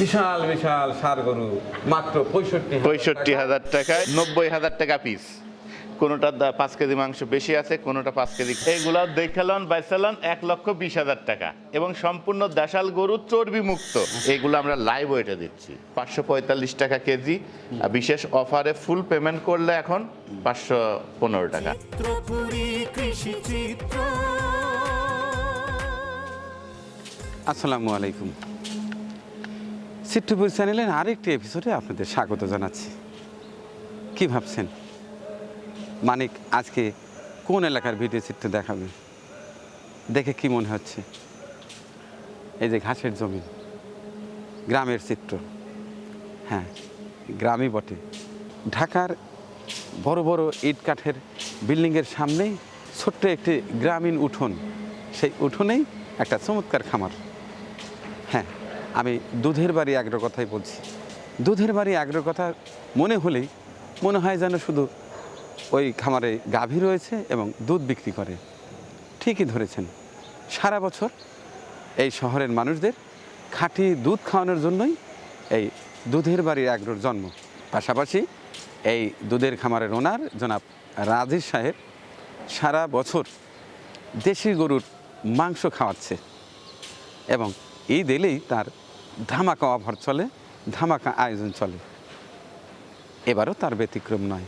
বিশাল বিশাল সার গরু মাত্র পঁয়ষট্টি পঁয়ষট্টি হাজার টাকায় নব্বই হাজার টাকা পিস কোনোটার দা- পাঁচ কেজি মাংস বেশি আছে কোনোটা পাঁচ কেজি এইগুলো দেখালন বাইসালন এক লক্ষ বিশ হাজার টাকা। এবং সম্পূর্ণ দেশাল গরু চর্বি মুক্ত এইগুলো আমরা লাইভ ওয়েটে দিচ্ছি। পাঁচশো পঁয়তাল্লিশ টাকা কেজি। আর বিশেষ অফারে ফুল পেমেন্ট করলে এখন পাঁচশো পনেরো টাকা। আসসালামু আলাইকুম। সিট্টুপুর চ্যানেলের আরেকটি এপিসোডে আপনাদের স্বাগত জানাচ্ছি। কি ভাবছেন? মানিক, আজকে কোন এলাকার ভিডিও চিত্র দেখাবে? দেখে কি মনে হচ্ছে? এই যে ঘাসের জমি, গ্রামের চিত্র হ্যাঁ গ্রামই বটে। ঢাকার বড় বড় ইট কাঠের বিল্ডিংয়ের সামনেই ছোট্ট একটি গ্রামীণ উঠোন। সেই উঠোনেই একটা চমৎকার খামার। হ্যাঁ আমি দুধের বাড়ি আগ্রহ কথাই বলছি। দুধের বাড়ি আগ্রহ কথা মনে হলেই মনে হয় যেন শুধু ওই খামারে গাভী রয়েছে এবং দুধ বিক্রি করে। ঠিকই ধরেছেন। সারা বছর এই শহরের মানুষদের খাঁটি দুধ খাওয়ানোর জন্যই এই দুধের বাড়ির আগ্রহর জন্ম। পাশাপাশি এই দুধের খামারের ওনার জনাব রাজেশ সাহেব সারা বছর দেশি গরুর মাংস খাওয়াচ্ছে এবং ঈদ এলেই তার ধামাকা অভার চলে, ধামাকা আয়োজন চলে। এবারও তার ব্যতিক্রম নয়।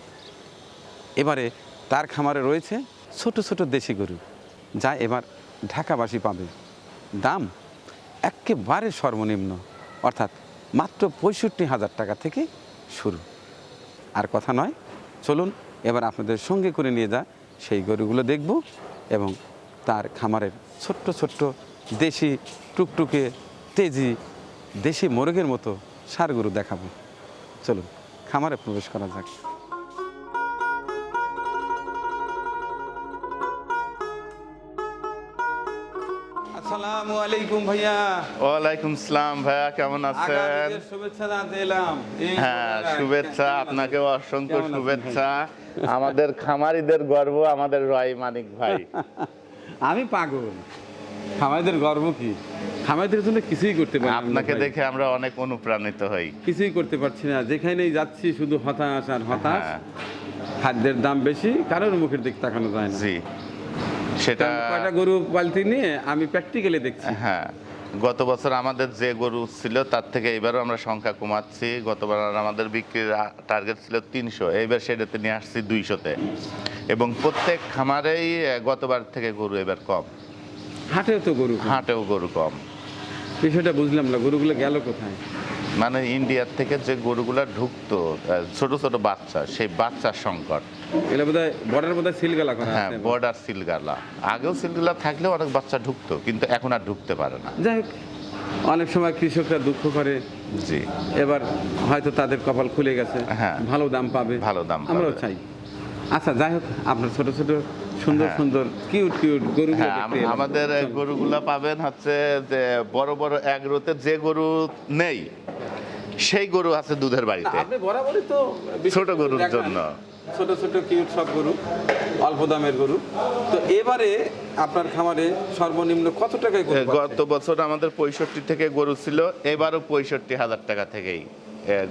এবারে তার খামারে রয়েছে ছোট ছোট দেশি গরু, যা এবার ঢাকাবাসী পাবে। দাম একেবারে সর্বনিম্ন, অর্থাৎ মাত্র পঁয়ষট্টি হাজার টাকা থেকে শুরু। আর কথা নয়, চলুন এবার আপনাদের সঙ্গে করে নিয়ে যা সেই গরুগুলো দেখব এবং তার খামারের ছোট্ট ছোট্ট দেশি টুকটুকে তেজি দেশি মোরগের মতো সার গরু দেখাবো। চলুন খামারে প্রবেশ করা যাক। আসসালামু আলাইকুম ভাইয়া। ওয়ালাইকুম সালাম ভাইয়া কেমন আছেন? শুভেচ্ছা জানাতে এলাম। হ্যাঁ শুভেচ্ছা আপনাকেও অসংখ্য শুভেচ্ছা। আমাদের খামারিদের গর্ব আমাদের রয় মানিক ভাই। আমি পাগল। খামাইদের গর্ব কি? খামাইদের জন্য কিছুই করতে পারি আপনাকে দেখে আমরা অনেক অনুপ্রাণিত হই। কিছুই করতে পারছি না। যেখানেই যাচ্ছি শুধু হতাশ আর হতাশ। হ্যাঁ। খাদ্যের দাম বেশি কারোর মুখের দিক তাকানো যায় না। জি। সেটা কয়টা গরু পালতি নিয়ে আমি প্র্যাকটিক্যালি দেখছি। হ্যাঁ। গত বছর আমাদের যে গরু ছিল তার থেকে এবারও আমরা সংখ্যা কমাচ্ছি। গতবার আমাদের বিক্রির টার্গেট ছিল তিনশো। এইবার সেটাতে নিয়ে আসছি দুইশোতে। এবং প্রত্যেক খামারেই গতবার থেকে গরু এবার কম। হাটেও তো গরু হাটেও গরু কম। বিষয়টা বুঝলাম না গরুগুলো গেল কোথায়? মানে ইন্ডিয়ার থেকে যে গরুগুলা ঢুকতো ছোট ছোট বাচ্চা সেই বাচ্চার সংকট। এগুলো বোধ বর্ডার বোধ সিলগালা করা হ্যাঁ বর্ডার সিলগালা। আগেও সিলগালা থাকলেও অনেক বাচ্চা ঢুকতো কিন্তু এখন আর ঢুকতে পারে না। যাই হোক অনেক সময় কৃষকরা দুঃখ করে। জি। এবার হয়তো তাদের কপাল খুলে গেছে। হ্যাঁ। ভালো দাম পাবে। ভালো দাম আমরাও চাই। আচ্ছা যাই হোক আপনার ছোট ছোট সুন্দর হ্যাঁ। সুন্দর কিউট কিউট গরু আমাদের গরুগুলা পাবেন হচ্ছে যে বড় বড় এগ্রোতে যে গরু নেই সেই গরু আছে দুধের বাড়িতে। আপনি বরাবরই তো ছোট গরুর জন্য। ছোট ছোট কিউট সব গরু অল্প দামের গরু। তো এবারে আপনার খামারে সর্বনিম্ন কত টাকায় গত বছর আমাদের পঁয়ষট্টি থেকে গরু ছিল এবারও পঁয়ষট্টি হাজার টাকা থেকেই।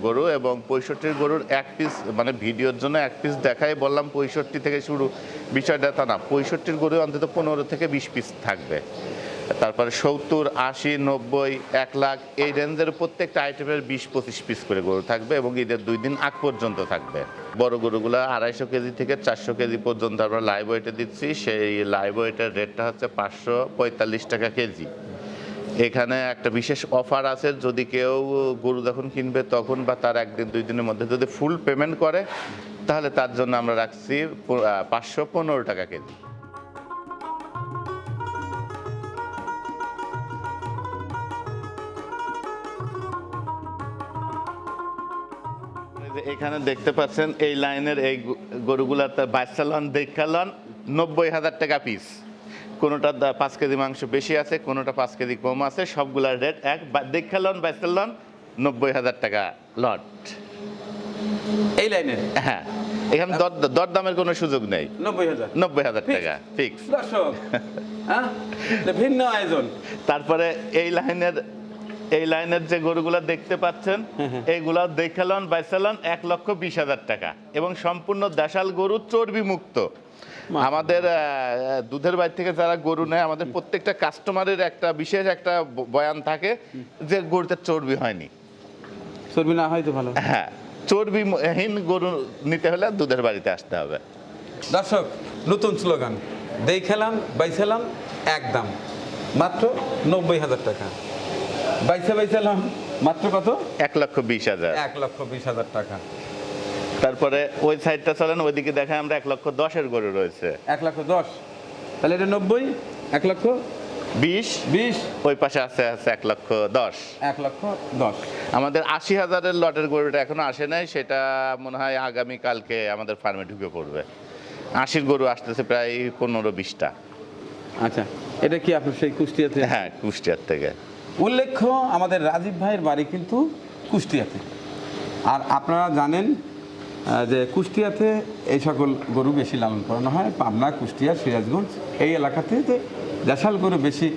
গরু এবং পঁয়ষট্টির গরুর এক পিস মানে ভিডিওর জন্য এক পিস দেখাই বললাম পঁয়ষট্টি থেকে শুরু, বিষয়টা তা না। পঁয়ষট্টির গরু অন্তত পনেরো থেকে বিশ পিস থাকবে। তারপরে সত্তর, আশি, নব্বই, এক লাখ, এই রেঞ্জের প্রত্যেকটা আইটেমের বিশ, পঁচিশ পিস করে গরু থাকবে এবং ঈদের দুই দিন আগ পর্যন্ত থাকবে। বড় গরুগুলো আড়াইশো কেজি থেকে চারশো কেজি পর্যন্ত আমরা লাইভ ওয়েটে দিচ্ছি। সেই লাইভ ওয়েটের রেটটা হচ্ছে পাঁচশো পঁয়তাল্লিশ টাকা কেজি। এখানে একটা বিশেষ অফার আছে, যদি কেউ গরু যখন কিনবে তখন বা তার একদিন, দুই দিনের মধ্যে যদি ফুল পেমেন্ট করে, তাহলে তার জন্য আমরা রাখছি পাঁচশো পনেরো টাকা কেজি। এখানে দেখতে পাচ্ছেন, এই লাইনের এই গরু- গরুগুলাতে বাচ্চা লন দেখা লন, নব্বই হাজার টাকা পিস কোনোটা পাঁচ কেজি মাংস বেশি আছে কোনোটা পাঁচ কেজি কম আছে সবগুলার রেট এক। দেখা লন বাচ্চা লন নব্বই হাজার টাকা লট। এই লাইনে হ্যাঁ এখানে দর দরদামের কোনো সুযোগ নেই। নব্বই হাজার? নব্বই হাজার টাকা ফিক্স। দর্শক হ্যাঁ? ভিন্ন আয়োজন। তারপরে এই লাইনের এই লাইনের যে গরুগুলা দেখতে পাচ্ছেন এইগুলা দেখালন বাইসালন এক লক্ষ বিশ হাজার টাকা। এবং সম্পূর্ণ দেশাল গরু চর্বি মুক্ত আমাদের দুধের বাড়ি থেকে যারা গরু নেয় আমাদের প্রত্যেকটা কাস্টমারের একটা বিশেষ একটা বয়ান থাকে যে গরুতে চর্বি হয়নি। চর্বি না হয় তো ভালো। হ্যাঁ চর্বিহীন গরু নিতে হলে দুধের বাড়িতে আসতে হবে। দর্শক নতুন স্লোগান দেখেলাম বাইছেলাম একদম। মাত্র নব্বই হাজার টাকা। বাইছে বাইছেলাম মাত্র কত? এক লক্ষ বিশ হাজার। এক লক্ষ বিশ হাজার টাকা। তারপরে ওই সাইডটা চলেন ওইদিকে দেখেন আমরা এক লক্ষ দশের গরু রয়েছে। এক লক্ষ দশ। তাহলে এটা নব্বই এক লক্ষ বিশ বিশ। ওই পাশে আছে আছে এক লক্ষ দশ। এক লক্ষ দশ। আমাদের আশি হাজারের লটের গরুটা এখনও আসে নাই সেটা মনে হয় আগামী কালকে আমাদের ফার্মে ঢুকে পড়বে। আশির গরু আসতেছে প্রায় পনেরো বিশটা। আচ্ছা এটা কি আপনার সেই কুষ্টিয়াতে? হ্যাঁ কুষ্টিয়ার থেকে। উল্লেখ্য আমাদের রাজীব ভাইয়ের বাড়ি কিন্তু কুষ্টিয়াতে। আর আপনারা জানেন যে কুষ্টিয়াতে এই সকল গরু বেশি লালন করানো হয় পাবনা কুষ্টিয়া সিরাজগঞ্জ এই এলাকাতে যে দেশাল গরু বেশি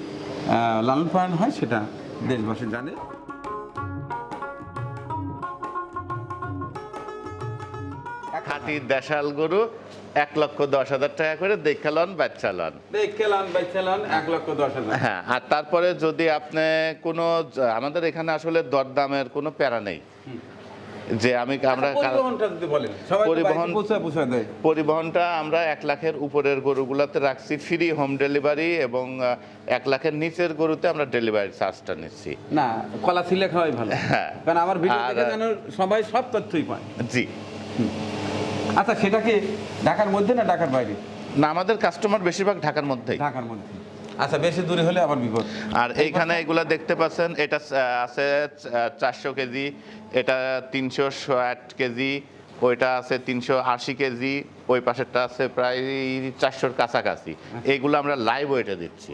লালন পালন হয় সেটা দেশবাসী জানে। খাঁটি দেশাল গরু এক লক্ষ দশ হাজার টাকা করে দেখালন বাচ্চালন খেলান বাই খেলান এক লক্ষ দশ হাজার। হ্যাঁ আর তারপরে যদি আপনি কোনো আমাদের এখানে আসলে দরদামের কোনো প্যারা নেই। যে আমি আমরা সবাই পরিবহন- পরিবহনটা আমরা এক লাখের উপরের গরুগুলোতে রাখছি ফ্রি হোম ডেলিভারি এবং এক লাখের নিচের গরুতে আমরা ডেলিভারি চার্জটা নিচ্ছি। না কলা সিলে খাওয়াই ভালো। হ্যাঁ। কারণ আমার ভিডিও দেখে যেন সবাই সব তথ্যই পায়। জি। আচ্ছা সেটা কি ঢাকার মধ্যে না ঢাকার বাইরে? না আমাদের কাস্টমার বেশিরভাগ ঢাকার মধ্যেই। ঢাকার মধ্যে আচ্ছা বেশি দূরে হলে আবার বিপদ। আর এইখানে এগুলা দেখতে পাচ্ছেন এটা আছে চারশো কেজি এটা তিনশো ষাট কেজি ওইটা আছে তিনশো আশি কেজি ওই পাশেরটা আছে প্রায় চারশোর কাছাকাছি। এগুলো আমরা লাইভ ওয়েটে দিচ্ছি।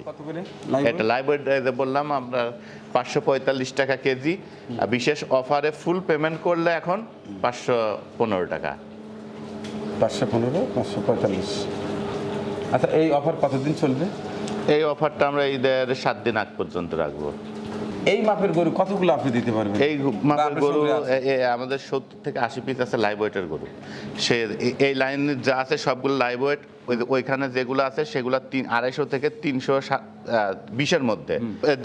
এটা লাইভ ওয়েট বললাম আমরা পাঁচশো পঁয়তাল্লিশ টাকা কেজি। আর বিশেষ অফারে ফুল পেমেন্ট করলে এখন পাঁচশো পনেরো টাকা। পাঁচশো পনেরো পাঁচশো পঁয়তাল্লিশ। আচ্ছা এই অফার কতদিন চলবে? এই অফারটা আমরা ঈদের সাত দিন আগ পর্যন্ত রাখব। এই মাপের গরু কতগুলো আপনি দিতে পারবেন? এই মাপের গরু আমাদের সত্তর থেকে আশি পিস আছে লাইভ ওয়েটের গরু। সে এই লাইন যা আছে সবগুলো লাইভ ওয়েট ওইখানে যেগুলো আছে সেগুলো তিন আড়াইশো থেকে তিনশো বিশের মধ্যে।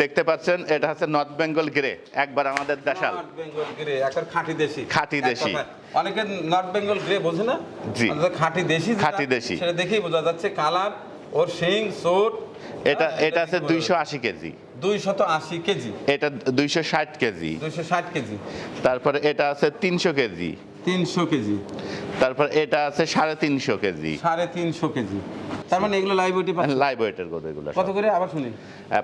দেখতে পাচ্ছেন এটা হচ্ছে নর্থ বেঙ্গল গ্রে একবার আমাদের দেশাল। বেঙ্গল গ্রে খাঁটি দেশি। খাঁটি দেশি। অনেকে নর্থ বেঙ্গল গ্রে বোঝে না? জি। খাঁটি দেশি খাঁটি দেশি। সেটা দেখেই বোঝা যাচ্ছে কালার ওর শিং সোট এটা এটা আছে দুইশো আশি কেজি। দুইশত আশি কেজি। এটা দুইশো ষাট কেজি। দুইশো ষাট কেজি। তারপরে এটা আছে তিনশো কেজি। তিনশো কেজি। তারপর এটা আছে সাড়ে তিনশো কেজি। সাড়ে তিনশো কেজি। তার মানে এগুলো লাইভ ওটি লাইভ ওয়েটের গরু এগুলো কত করে? আবার শুনি।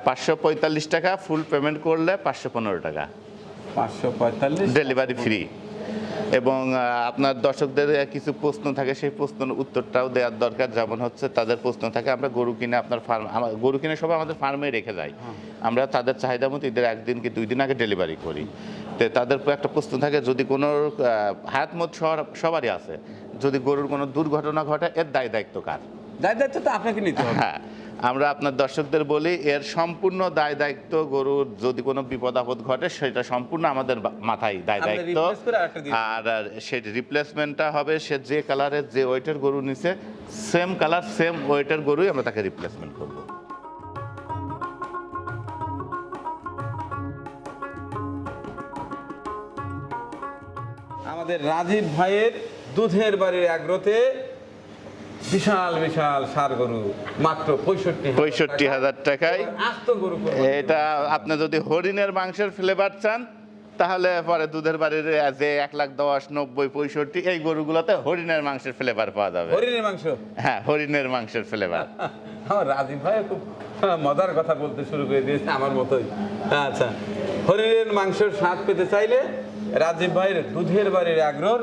পাঁচশো পঁয়তাল্লিশ টাকা ফুল পেমেন্ট করলে পাঁচশো পনেরো টাকা। পাঁচশো পঁয়তাল্লিশ। ডেলিভারি ফ্রি এবং আপনার দর্শকদের কিছু প্রশ্ন থাকে সেই প্রশ্নের উত্তরটাও দেওয়ার দরকার। যেমন হচ্ছে তাদের প্রশ্ন থাকে আমরা গরু কিনে আপনার ফার্ম গরু কিনে সবাই আমাদের ফার্মে রেখে যাই। আমরা তাদের চাহিদা মতো ঈদের একদিন কি দুই দিন আগে ডেলিভারি করি। তো তাদের একটা প্রশ্ন থাকে যদি কোনো হায়াত মত সবারই আছে যদি গরুর কোনো দুর্ঘটনা ঘটে এর দায় দায়িত্ব কার? দায় দায়িত্ব তো আপনাকে নিতে হবে। হ্যাঁ। আমরা আপনার দর্শকদের বলি এর সম্পূর্ণ দায় দায়িত্ব গরুর যদি কোনো বিপদ আপদ ঘটে সেটা সম্পূর্ণ আমাদের মাথায় দায় দায়িত্ব। আর আর সে রিপ্লেসমেন্টটা হবে সে যে কালারের যে ওয়েটের গরু নিছে সেম কালার সেম ওয়েটের গরুই আমরা তাকে রিপ্লেসমেন্ট করব। আমাদের রাজীব ভাইয়ের দুধের বাড়ির আগ্রতে বিশাল বিশাল সার গরু মাত্র পঁয়ষট্টি পঁয়ষট্টি হাজার টাকায়। আস্ত গরু এটা আপনি যদি হরিণের মাংসের ফ্লেভার চান তাহলে পরে দুধের বাড়ির যে এক লাখ দশ নব্বই পঁয়ষট্টি এই গরুগুলোতে হরিণের মাংসের ফ্লেভার পাওয়া যাবে। হরিণের মাংস? হ্যাঁ হরিণের মাংসের ফ্লেভার আমার রাজীব ভাই খুব মজার কথা বলতে শুরু করে দিয়েছে আমার মতোই। আচ্ছা হরিণের মাংসের স্বাদ পেতে চাইলে রাজীব ভাইয়ের দুধের বাড়ির আগ্রহ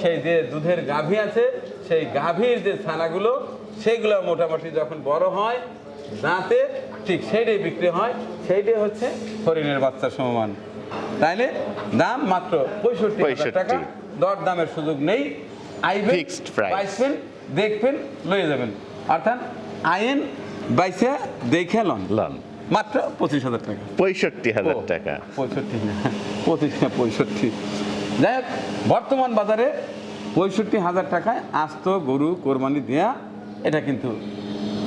সেই যে দুধের গাভী আছে সেই গাভীর যে ছানাগুলো সেগুলো মোটামুটি যখন বড় হয় দাঁতে ঠিক সেইটাই বিক্রি হয় সেইটাই হচ্ছে হরিণের বাচ্চার সমান। তাইলে দাম মাত্র পঁয়ষট্টি হাজার টাকা। দর দামের সুযোগ নেই। আইবেন. বাইসবেন দেখবেন লয়ে যাবেন। অর্থাৎ আইন বাইসে দেখে লন। লন। মাত্র পঁচিশ হাজার টাকা। পঁয়ষট্টি হাজার টাকা। পঁয়ষট্টি পঁচিশ না পঁয়ষট্টি। যাই হোক বর্তমান বাজারে পঁয়ষট্টি হাজার টাকায় আস্ত গরু কোরবানি দেয়া, এটা কিন্তু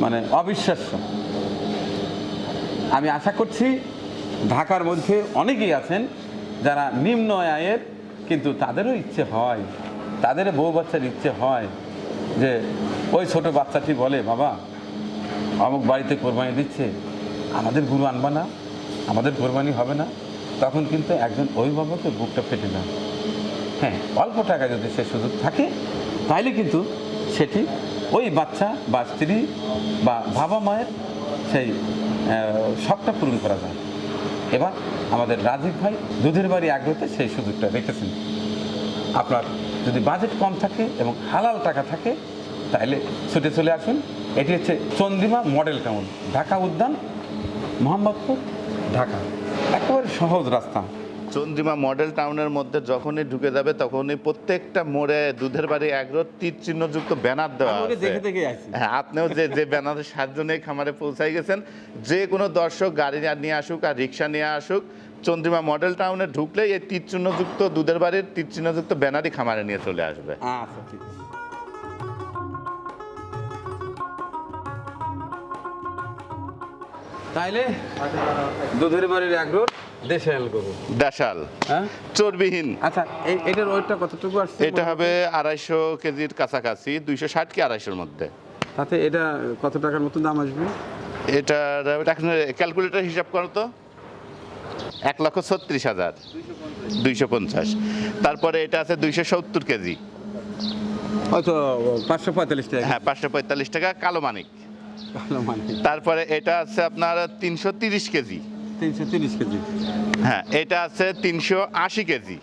মানে অবিশ্বাস্য। আমি আশা করছি ঢাকার মধ্যে অনেকেই আছেন যারা নিম্ন আয়ের, কিন্তু তাদেরও ইচ্ছে হয়, তাদের বউ বাচ্চার ইচ্ছে হয় যে, ওই ছোট বাচ্চাটি বলে, বাবা, অমুক বাড়িতে কোরবানি দিচ্ছে, আমাদের গুরু আনবা না, আমাদের কোরবানি হবে না। তখন কিন্তু একজন অভিভাবকের বুকটা ফেটে যায়। হ্যাঁ অল্প টাকা যদি সে সুযোগ থাকে তাহলে কিন্তু সেটি ওই বাচ্চা বা স্ত্রী বা বাবা মায়ের সেই শখটা পূরণ করা যায়। এবার আমাদের রাজীব ভাই দুধের বাড়ি আগ্রহতে সেই সুযোগটা রেখেছেন। আপনার যদি বাজেট কম থাকে এবং হালাল টাকা থাকে তাহলে ছুটে চলে আসুন। এটি হচ্ছে চন্দ্রিমা মডেল টাউন, ঢাকা উদ্যান, মোহাম্মদপুর, ঢাকা। একেবারে সহজ রাস্তা। চন্দ্রিমা মডেল টাউনের মধ্যে যখনই ঢুকে যাবে তখনই প্রত্যেকটা মোড়ে দুধের বাড়ি এগ্রো তীর চিহ্নযুক্ত ব্যানার দেওয়া আছে। হ্যাঁ আপনিও যে যে ব্যানারের সাহায্য নিয়ে খামারে পৌঁছাই গেছেন যে কোনো দর্শক গাড়ি নিয়ে আসুক আর রিক্সা নিয়ে আসুক চন্দ্রিমা মডেল টাউনে ঢুকলেই এই তীর চিহ্নযুক্ত দুধের বাড়ির তীর চিহ্নযুক্ত ব্যানারই খামারে নিয়ে চলে আসবে। আচ্ছা ঠিক আছে। তাইলে দুধের বাড়ির আগ্রহ দেশে আল করব ডাশাল হ্যাঁ? চর্বিহীন। আচ্ছা এটার ওয়েটটা কতটুকু আসছে? এটা হবে আড়াইশো কেজির কাছাকাছি দুইশো ষাট কি আড়াইশোর মধ্যে। তাতে এটা কত টাকার মতো দাম আসবে? এটার এখন ক্যালকুলেটর হিসাব করো তো। এক লক্ষ ছত্রিশ হাজার দুইশো পঞ্চাশ। তারপরে এটা আছে দুইশো সত্তর কেজি। হয়তো পাঁচশো পঁয়তাল্লিশ টাকা। হ্যাঁ পাঁচশো পঁয়তাল্লিশ টাকা কালো মানিক। মানে তারপরে এটা আছে আপনার তিনশো তিরিশ কেজি। তিনশো তিরিশ কেজি। হ্যাঁ এটা আছে তিনশো আশি কেজি।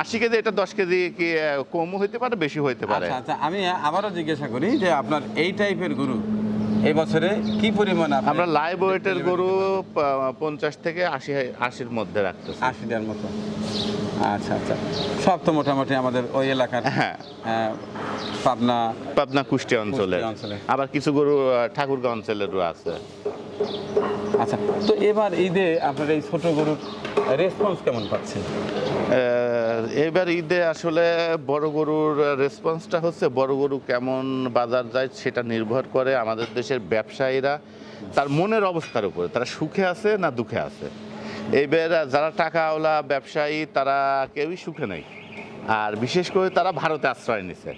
আশি। কেজি এটা দশ কেজি কি কমও হইতে পারে বেশি হইতে পারে? আচ্ছা আচ্ছা আমি আবারও জিজ্ঞাসা করি যে আপনার এই টাইপের গরু এই বছরে কি পরিমাণ আমরা লাইভ ওয়েটের গরু পঞ্চাশ থেকে আশি আশির মধ্যে রাখতেছি। আশি দেওয়ার মতো। আচ্ছা আচ্ছা। সব তো মোটামুটি আমাদের ওই এলাকার হ্যাঁ। পাবনা পাবনা কুষ্টিয়া অঞ্চলে। আবার কিছু গরু ঠাকুরগাঁও অঞ্চলেরও আছে। আচ্ছা তো এবার ঈদে আপনার এই ছোট গরুর রেসপন্স কেমন পাচ্ছেন? এবার ঈদে আসলে বড় গরুর রেসপন্সটা হচ্ছে, বড় গরু কেমন বাজার যায় সেটা নির্ভর করে আমাদের দেশের ব্যবসায়ীরা, তার মনের অবস্থার উপরে, তারা সুখে আছে না দুঃখে আছে। এইবার যারা টাকাওয়ালা ব্যবসায়ী, তারা কেউই সুখে নেই। আর বিশেষ করে তারা ভারতে আশ্রয় নিছে।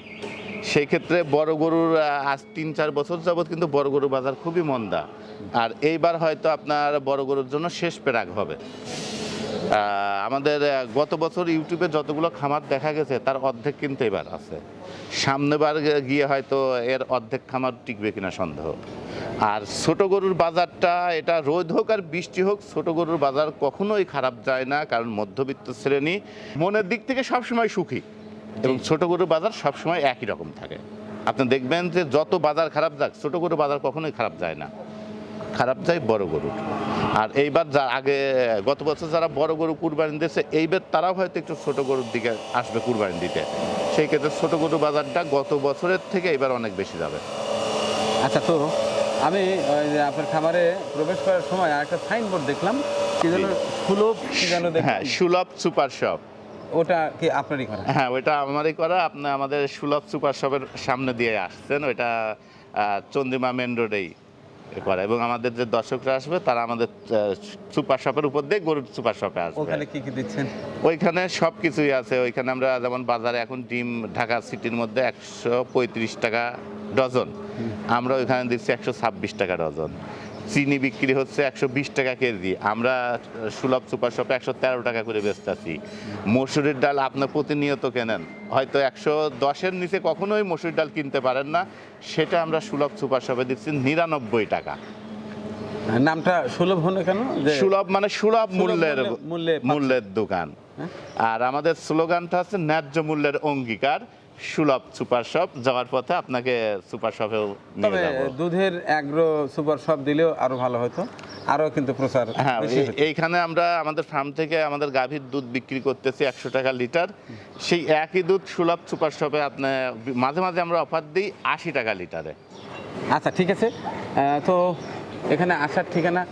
সেই ক্ষেত্রে বড় গরুর, আজ তিন চার বছর যাবৎ কিন্তু বড় গরুর বাজার খুবই মন্দা। আর এইবার হয়তো আপনার বড় গরুর জন্য শেষ পেরাগ হবে। আমাদের গত বছর ইউটিউবে যতগুলো খামার দেখা গেছে তার অর্ধেক কিন্তু এবার আছে। সামনেবার গিয়ে হয়তো এর অর্ধেক খামার টিকবে কিনা সন্দেহ। আর ছোট গরুর বাজারটা এটা রোদ হোক আর বৃষ্টি হোক ছোট গরুর বাজার কখনোই খারাপ যায় না কারণ মধ্যবিত্ত শ্রেণি মনের দিক থেকে সবসময় সুখী এবং ছোট গরুর বাজার সবসময় একই রকম থাকে। আপনি দেখবেন যে যত বাজার খারাপ যাক ছোট গরুর বাজার কখনোই খারাপ যায় না। খারাপ যায় বড় গরুর আর এইবার যা আগে গত বছর যারা বড় গরু কুরবানি দিয়েছে এইবার তারাও হয়তো একটু ছোট গরুর দিকে আসবে কুরবানি দিতে। সেই ক্ষেত্রে ছোট গরু বাজারটা গত বছরের থেকে এবার অনেক বেশি যাবে। আচ্ছা তো আমি আপনার খামারে প্রবেশ করার সময় একটা সাইনবোর্ড দেখলাম কি যেন সুলভ কি যেন হ্যাঁ সুলভ সুপার শপ। ওটা কি আপনারই করা? হ্যাঁ ওইটা আমারই করা। আপনি আমাদের সুলভ সুপার শপের সামনে দিয়ে আসছেন। ওইটা চন্দ্রিমা মেন রোডেই। করা। এবং আমাদের যে দর্শকরা আসবে তারা আমাদের সুপার শপের উপর দিয়ে গরুর সুপার শপে আসবে। ওখানে কি কি দিচ্ছেন? ওইখানে সব কিছুই আছে। ওইখানে আমরা যেমন বাজারে এখন ডিম ঢাকা সিটির মধ্যে একশো পঁয়ত্রিশ টাকা ডজন। আমরা ওইখানে দিচ্ছি একশো ছাব্বিশ টাকা ডজন। চিনি বিক্রি হচ্ছে একশো বিশ টাকা কেজি। আমরা সুলভ সুপার শপে একশো তেরো টাকা করে বেচতেছি মসুরির ডাল আপনার প্রতিনিয়ত কেনেন? হয়তো একশো দশের নিচে কখনোই মসুরির ডাল কিনতে পারেন না। সেটা আমরা সুলভ সুপার শপে দিচ্ছি নিরানব্বই টাকা। নামটা সুলভ হলো কেন? সুলভ মানে সুলভ মূল্যের মূল্যে- মূল্যে মূল্যের দোকান। হ্যাঁ? আর আমাদের স্লোগানটা হচ্ছে ন্যায্য মূল্যের অঙ্গীকার। সুলভ সুপার শপ যাওয়ার পথে আপনাকে সুপার শপেও তবে দুধের অ্যাগ্রো সুপার শপ দিলেও আরও ভালো হতো আরও কিন্তু প্রচার হ্যাঁ। এইখানে আমরা আমাদের ফার্ম থেকে আমাদের গাভীর দুধ বিক্রি করতেছি একশো টাকা লিটার। সেই একই দুধ সুলভ সুপার শপে আপনি মাঝে মাঝে আমরা অফার দিই আশি টাকা লিটারে। আচ্ছা ঠিক আছে। তো এখানে আসার ঠিকানা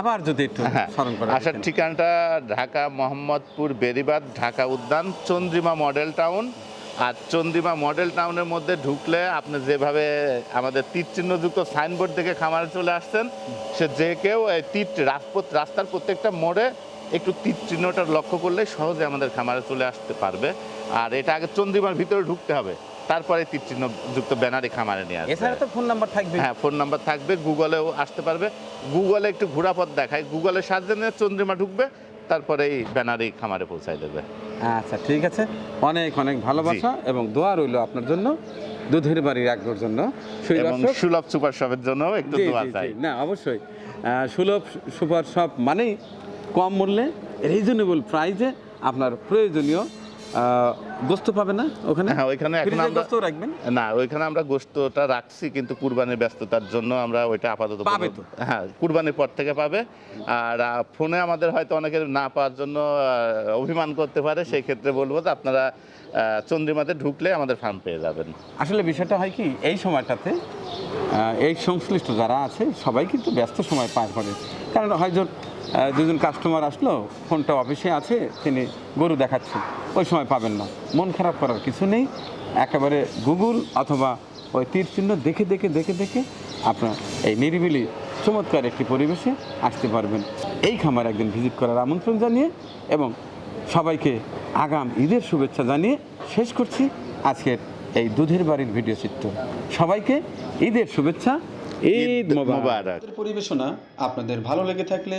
আবার যদি একটু হ্যাঁ স্মরণ করে আসার ঠিকানাটা ঢাকা মোহাম্মদপুর বেরিবাদ ঢাকা উদ্যান চন্দ্রিমা মডেল টাউন আর চন্দ্রিমা মডেল টাউনের মধ্যে ঢুকলে আপনি যেভাবে আমাদের তীর চিহ্নযুক্ত সাইনবোর্ড দেখে খামারে চলে আসছেন সে যে কেউ এই তীর রাজপথ রাস্তার প্রত্যেকটা মোড়ে একটু তীর চিহ্নটা লক্ষ্য করলে সহজে আমাদের খামারে চলে আসতে পারবে। আর এটা আগে চন্দ্রিমার ভিতরে ঢুকতে হবে তারপরে তীর চিহ্নযুক্ত ব্যানারে খামারে নিয়ে আসবে। এছাড়া তো ফোন নাম্বার থাকবে। হ্যাঁ ফোন নাম্বার থাকবে গুগলেও আসতে পারবে। গুগলে একটু ঘোরাপথ দেখায় গুগলে সাহায্যে নিয়ে চন্দ্রিমা ঢুকবে তারপরে এই ব্যানারেই খামারে পৌঁছায় দেবে। আচ্ছা ঠিক আছে। অনেক অনেক ভালোবাসা এবং দোয়া রইল আপনার জন্য। দুধের বাড়ি রাখবার জন্য। এবং সুলভ সুপার শপের জন্য একটু দোয়া। চাই। না অবশ্যই। সুলভ সুপার শপ মানেই কম মূল্যে রিজনেবল প্রাইজে আপনার প্রয়োজনীয় গোস্ত পাবে না ওখানে? হ্যাঁ ওইখানে এখন আমরা গোস্ত রাখবেন? না ওইখানে আমরা গোস্তটা রাখছি কিন্তু কুরবানির ব্যস্ততার জন্য আমরা ওইটা আপাতত পাবে তো। হ্যাঁ কুরবানির পর থেকে পাবে। আর ফোনে আমাদের হয়তো অনেকের না পাওয়ার জন্য অভিমান করতে পারে সেই ক্ষেত্রে বলব যে আপনারা চন্দ্রিমাতে ঢুকলে আমাদের ফার্ম পেয়ে যাবেন। আসলে বিষয়টা হয় কি এই সময়টাতে এই সংশ্লিষ্ট যারা আছে সবাই কিন্তু ব্যস্ত সময় পার করে। কারণ হয়তো দুজন কাস্টমার আসলো ফোনটা অফিসে আছে তিনি গরু দেখাচ্ছেন। ওই সময় পাবেন না। মন খারাপ করার কিছু নেই। একেবারে গুগল অথবা ওই তীর চিহ্ন দেখে দেখে দেখে দেখে আপনার এই নিরিবিলি চমৎকার একটি পরিবেশে আসতে পারবেন। এই খামার একদিন ভিজিট করার আমন্ত্রণ জানিয়ে এবং সবাইকে আগাম ঈদের শুভেচ্ছা জানিয়ে শেষ করছি আজকের এই দুধের বাড়ির ভিডিও চিত্র। সবাইকে ঈদের শুভেচ্ছা। ঈদ মোবারক। মোবারক। পরিবেশনা আপনাদের ভালো লেগে থাকলে